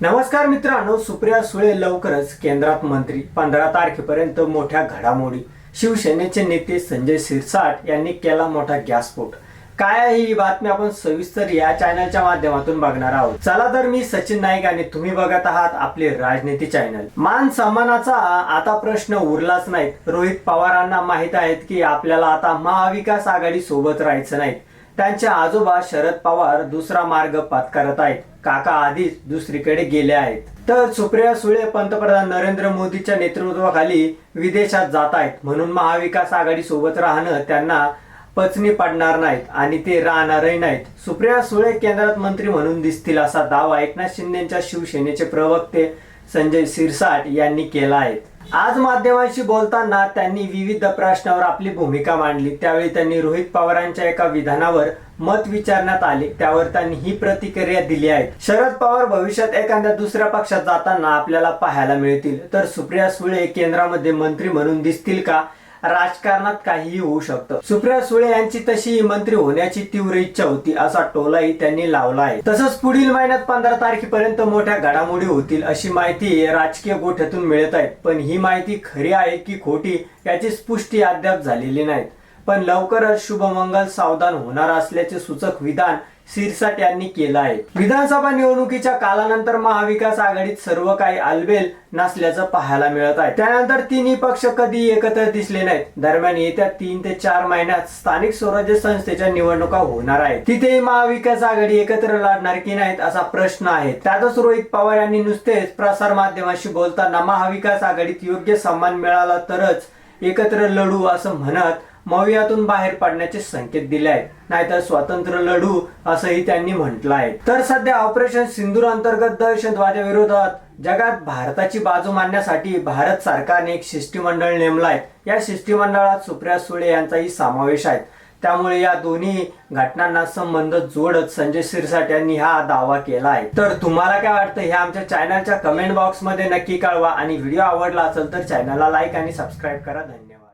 नमस्कार मित्रांनो सुप्रिया सुळे लवकरच केंद्रात मंत्री. पंधरा तारखेपर्यंत मोठ्या घडामोडी. शिवसेनेचे नेते संजय सिरसाट यांनी केला मोठा गॅसस्फोट काय आहे ही बातमी आपण सविस्तर या चॅनलच्या माध्यमातून बघणार आहोत. चला तर मी सचिन नाईक आणि तुम्ही बघत आहात आपले राजनीती चॅनल. मान सन्मानाचा आता प्रश्न उरलाच नाही रोहित पवारांना माहीत आहेत की आपल्याला आता महाविकास आघाडी सोबत राहायचं नाही. त्यांचे आजोबा शरद पवार दुसरा मार्ग पत्करत आहेत. काका आधीच दुसरीकडे गेले आहेत. तर सुप्रिया सुळे पंतप्रधान नरेंद्र मोदीच्या नेतृत्वाखाली विदेशात जात आहेत. म्हणून महाविकास आघाडी सोबत राहणं त्यांना पचनी पडणार नाहीत आणि ते राहणारही नाहीत. सुप्रिया सुळे केंद्रात मंत्री म्हणून दिसतील असा दावा एकनाथ शिंदेच्या शिवसेनेचे प्रवक्ते संजय सिरसाट यांनी केला आहे. आज माध्यमांशी बोलताना त्यांनी विविध प्रश्नावर आपली भूमिका मांडली. त्यावेळी त्यांनी रोहित पवारांच्या एका विधानावर मत विचारण्यात आले. त्यावर त्यांनी ही प्रतिक्रिया दिली आहे. शरद पवार भविष्यात एखाद्या दुसऱ्या पक्षात जाताना आपल्याला पाहायला मिळतील. तर सुप्रिया सुळे केंद्रामध्ये मंत्री म्हणून दिसतील का? राजकारणात काहीही होऊ शकतं. सुप्रिया सुळे यांची तशी मंत्री होण्याची तीव्र इच्छा होती असा टोलाही त्यांनी लावला आहे. तसंच पुढील महिन्यात पंधरा तारखेपर्यंत मोठ्या घडामोडी होतील अशी माहिती राजकीय गोठ्यातून मिळत आहे. पण ही माहिती खरी आहे की खोटी याची पुष्टी अद्याप झालेली नाही पण लवकरच शुभमंगल सावधान होणार असल्याचे सूचक विधान सिरसाट यांनी केलं आहे. विधानसभा निवडणुकीच्या कालानंतर महाविकास आघाडीत सर्व काही आलबेल नसल्याचं पाहायला मिळत आहे. त्यानंतर तिन्ही पक्ष कधी एकत्र दिसले नाहीत. दरम्यान येत्या तीन ते चार महिन्यात स्थानिक स्वराज्य संस्थेच्या निवडणुका होणार आहेत. तिथेही महाविकास आघाडी एकत्र लढणार की नाहीत असा प्रश्न आहे. त्यातच रोहित पवार यांनी नुसतेच प्रसार माध्यमाशी बोलताना महाविकास आघाडीत योग्य सन्मान मिळाला तरच एकत्र लढू असं म्हणत मवियातून बाहेर पडण्याचे संकेत दिले आहेत. नाहीतर स्वातंत्र्य लढू असंही त्यांनी म्हटलं आहे. तर सध्या ऑपरेशन सिंदूर अंतर्गत दहशतवादाविरोधात जगात भारताची बाजू मांडण्यासाठी भारत सरकारने एक शिष्टमंडळ नेमलं आहे. या शिष्टमंडळात सुप्रिया सुळे यांचाही समावेश आहे. त्यामुळे या दोन्ही घटनांना संबंध जोडत संजय सिरसाट यांनी हा दावा केला आहे. तर तुम्हाला काय वाटतं हे आमच्या चॅनलच्या कमेंट बॉक्समध्ये नक्की कळवा. आणि व्हिडिओ आवडला असेल तर चॅनलला लाईक आणि सबस्क्राईब करा. धन्यवाद.